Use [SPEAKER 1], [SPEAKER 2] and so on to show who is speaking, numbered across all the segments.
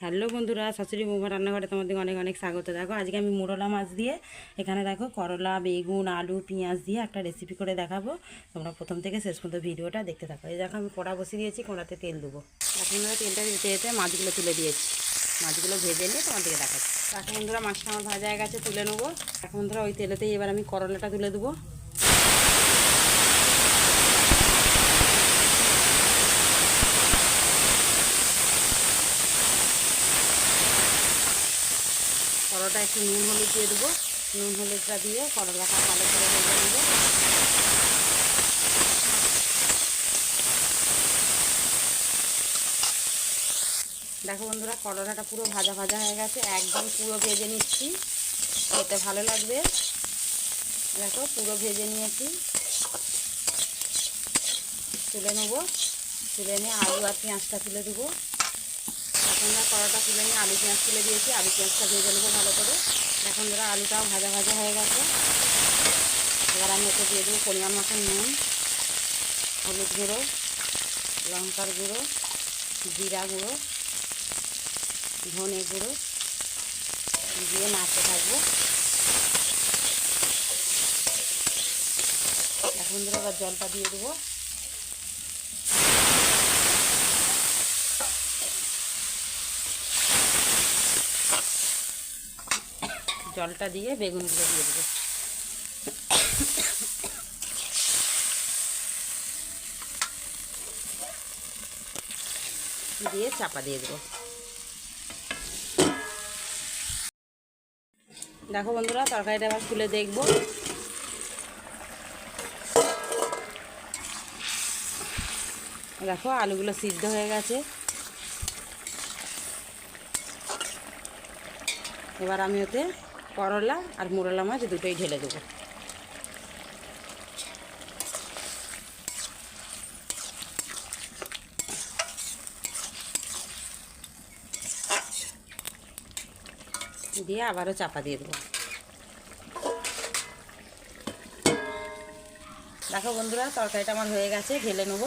[SPEAKER 1] Hello বন্ধুরা, শাশুড়ি বৌমা রান্নাঘরে তোমাদের অনেক অনেক স্বাগত। দেখো, আজকে আমি মোরলা মাছ দিয়ে, এখানে দেখো করলা, বেগুন, আলু, পেঁয়াজ দিয়ে একটা রেসিপি করে দেখাবো। তোমরা প্রথম থেকে শেষ পর্যন্ত ভিডিওটা দেখতে থাকো। এই দেখো, আমি কড়া বসিয়ে দিয়েছি, কড়াতে তেল দেবো। এখন তেলটা দিতে যেতে মাছগুলো তুলে দিয়েছি। মাছগুলো ভেজে নিয়ে তোমাদেরকে দেখাচ্ছি। এখন বন্ধুরা, মাছটা আমার ভাজা গেছে, তুলে নেব। এখন বন্ধুরা ওই তেলেতেই এবার আমি করলাটা তুলে দেবো। করলাটা একটু নুন হলুদ দিয়ে দেবো। নুন হলুদটা দিয়ে করলাটা ভালো করে ভেজে দেখো বন্ধুরা, করলাটা পুরো ভাজা ভাজা হয়ে গেছে, একদম পুরো ভেজে নিচ্ছি। খেতে ভালো লাগবে। দেখো, পুরো ভেজে নিয়েছি। তুলে নেব। তুলে নিয়ে আলু আর পেঁয়াজটা তুলে দেবো। এখন কড়াটা তুলে নিয়ে আলু পেঁয়াজ তুলে দিয়েছি, আলু পেঁয়াজটা ভেজে নেব ভালো করে। এখন ধরা আলুটাও ভাজা ভাজা হয়ে গেছে। এবার আমি ওকে দিয়ে দেবো পরিমাণ মতন নুন, হলুদ গুঁড়ো, লঙ্কার গুঁড়ো, জিরা গুঁড়ো, ধনে গুঁড়ো দিয়ে নাড়তে থাকব। এখন ধরে এবার জলটা দিয়ে দেবো। জলটা দিয়ে বেগুনগুলো দিয়ে দেবো। দিয়ে চাপা দিয়ে দেবো। দেখো বন্ধুরা, তরকারিটা আবার খুলে দেখব। দেখো, আলুগুলো সিদ্ধ হয়ে গেছে। এবার আমি ওতে করলা আর মোরলা মাছ দুটোই ঢেলে দেবো। দিয়ে আবারও চাপা দিয়ে দেবো। দেখো বন্ধুরা, তরকারিটা আমার হয়ে গেছে, ঢেলে নেব।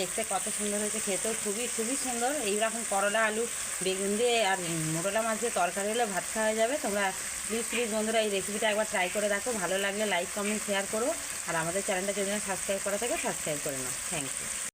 [SPEAKER 1] দেখতে কত সুন্দর হয়েছে, খেতেও খুবই খুবই সুন্দর। এইরকম করলা, আলু, বেগুন দিয়ে আর মোটলা মাছ দিয়ে তরকারি হলে ভাত খাওয়া যাবে। তোমরা প্লিজ প্লিজ বন্ধুরা এই রেসিপিটা একবার ট্রাই করে দেখো। ভালো লাগলে লাইক কমেন্ট শেয়ার করো। আর আমাদের চ্যানেলটা যদি সাবস্ক্রাইব করা থাকে সাবস্ক্রাইব করে নাও। Thank you